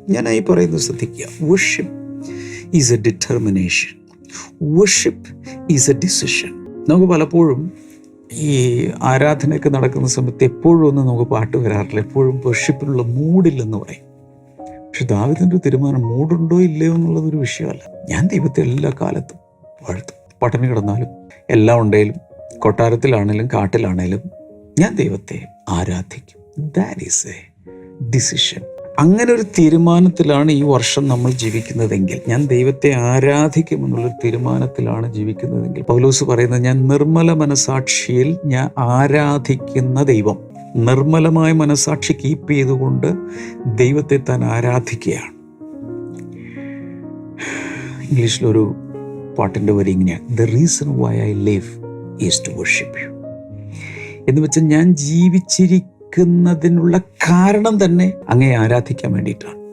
ഈ പറയുന്നത് ശ്രദ്ധിക്കുക. Worship is a determination worship is a decision നമുക്ക് പലപ്പോഴും ഈ ആരാധനയൊക്കെ നടക്കുന്ന സമയത്ത് എപ്പോഴും ഒന്നും നമുക്ക് പാട്ട് വരാറില്ല. എപ്പോഴും വർഷിപ്പിനുള്ള മൂഡില്ലെന്ന് പറയും. പക്ഷെ ദാവിദിന്റെ തീരുമാനം മൂടുണ്ടോ ഇല്ലയോ എന്നുള്ളതൊരു വിഷയമല്ല. ഞാൻ ദൈവത്തെ എല്ലാ കാലത്തും വാഴ്ത്തും. പട്ടിണി കിടന്നാലും എല്ലാം ഉണ്ടെങ്കിലും കൊട്ടാരത്തിലാണേലും കാട്ടിലാണേലും ഞാൻ ദൈവത്തെ ആരാധിക്കും. ദാറ്റ് ഈസ് എ ഡിസിഷൻ അങ്ങനെ ഒരു തീരുമാനത്തിലാണ് ഈ വർഷം നമ്മൾ ജീവിക്കുന്നതെങ്കിൽ. ഞാൻ ദൈവത്തെ ആരാധിക്കും എന്നുള്ളൊരു തീരുമാനത്തിലാണ് ജീവിക്കുന്നതെങ്കിൽ. പൗലോസ് പറയുന്നത് ഞാൻ നിർമ്മല മനസാക്ഷിയിൽ ഞാൻ ആരാധിക്കുന്ന ദൈവം. നിർമ്മലമായ മനസാക്ഷി കീപ്പ് ചെയ്തുകൊണ്ട് ദൈവത്തെ താൻ ആരാധിക്കുകയാണ്. ഇംഗ്ലീഷിലൊരു പാട്ടിന്റെ വരി ഇങ്ങനെയാണ്. The reason why I live is to worship you എന്ന് വെച്ചാൽ ഞാൻ ജീവിച്ചിരിക്കുന്നതിനുള്ള കാരണം തന്നെ അങ്ങേ ആരാധിക്കാൻ വേണ്ടിയിട്ടാണ്.